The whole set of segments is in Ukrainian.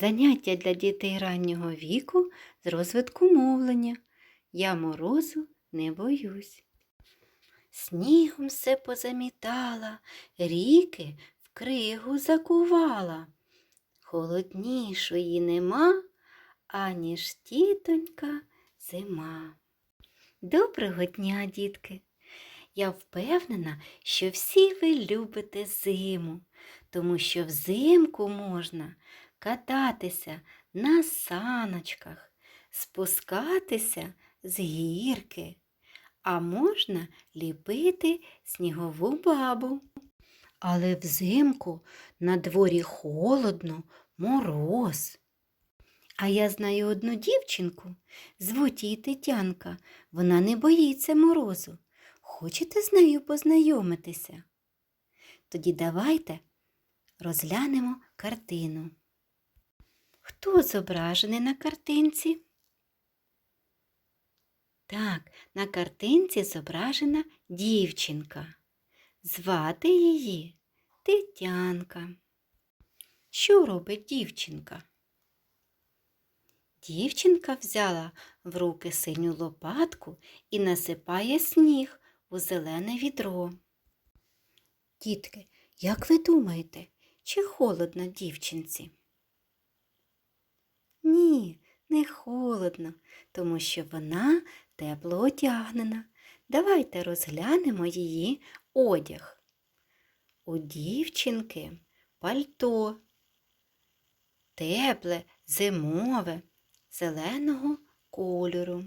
Заняття для дітей раннього віку з розвитку мовлення. Я морозу не боюсь. Снігом все позамітала, ріки в кригу закувала. Холоднішої нема, аніж тітонька зима. Доброго дня, дітки! Я впевнена, що всі ви любите зиму, тому що взимку можна кататися на саночках, спускатися з гірки, а можна ліпити снігову бабу. Але взимку на дворі холодно, мороз. А я знаю одну дівчинку, звуть її Тетянка, вона не боїться морозу. Хочете з нею познайомитися? Тоді давайте розглянемо картину. Хто зображений на картинці? Так, на картинці зображена дівчинка. Звати її Тетянка. Що робить дівчинка? Дівчинка взяла в руки синю лопатку і насипає сніг у зелене відро. Дітки, як ви думаєте, чи холодно дівчинці? Ні, не холодно, тому що вона тепло одягнена. Давайте розглянемо її одяг. У дівчинки пальто, тепле, зимове, зеленого кольору.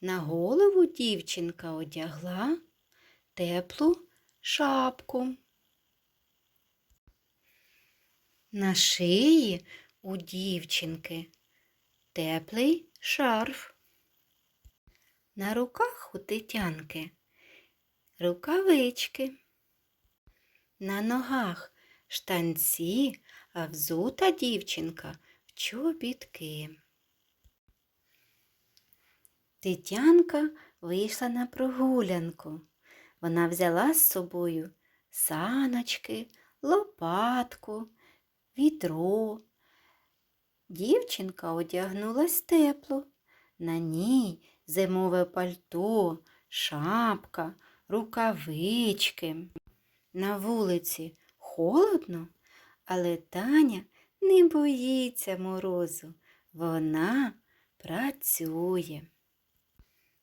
На голову дівчинка одягла теплу шапку. На шиї у дівчинки теплий шарф. На руках у Тетянки рукавички. На ногах штанці, а взута дівчинка в чобітки. Тетянка вийшла на прогулянку. Вона взяла з собою саночки, лопатку, відро. Дівчинка одягнулась тепло. На ній зимове пальто, шапка, рукавички. На вулиці холодно, але Таня не боїться морозу. Вона працює.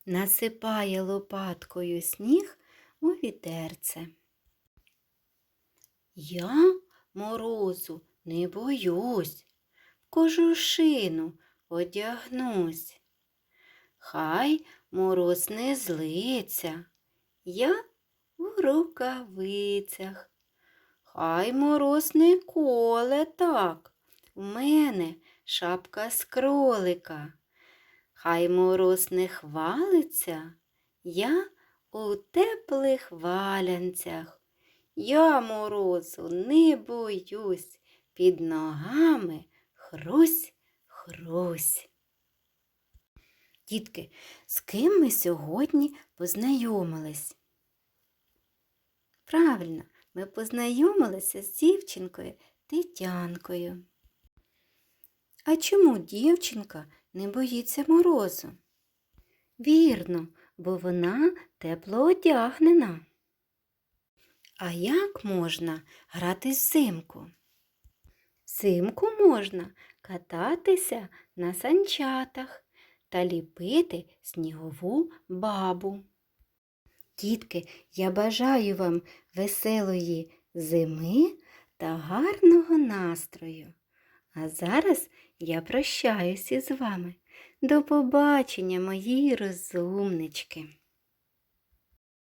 Насипає лопаткою сніг у вітерце. Я морозу не боюсь, кожушину одягнусь. Хай мороз не злиться, я в рукавицях. Хай мороз не коле так, у мене шапка з кролика. Хай мороз не хвалиться, я у теплих валянцях. Я морозу не боюсь, під ногами хрусь, хрусь. Дітки, з ким ми сьогодні познайомились? Правильно, ми познайомилися з дівчинкою Тетянкою. А чому дівчинка не боїться морозу? Вірно, бо вона тепло одягнена. А як можна грати взимку? Взимку можна кататися на санчатах та ліпити снігову бабу. Дітки, я бажаю вам веселої зими та гарного настрою. А зараз я прощаюся з вами. До побачення, мої розумнички.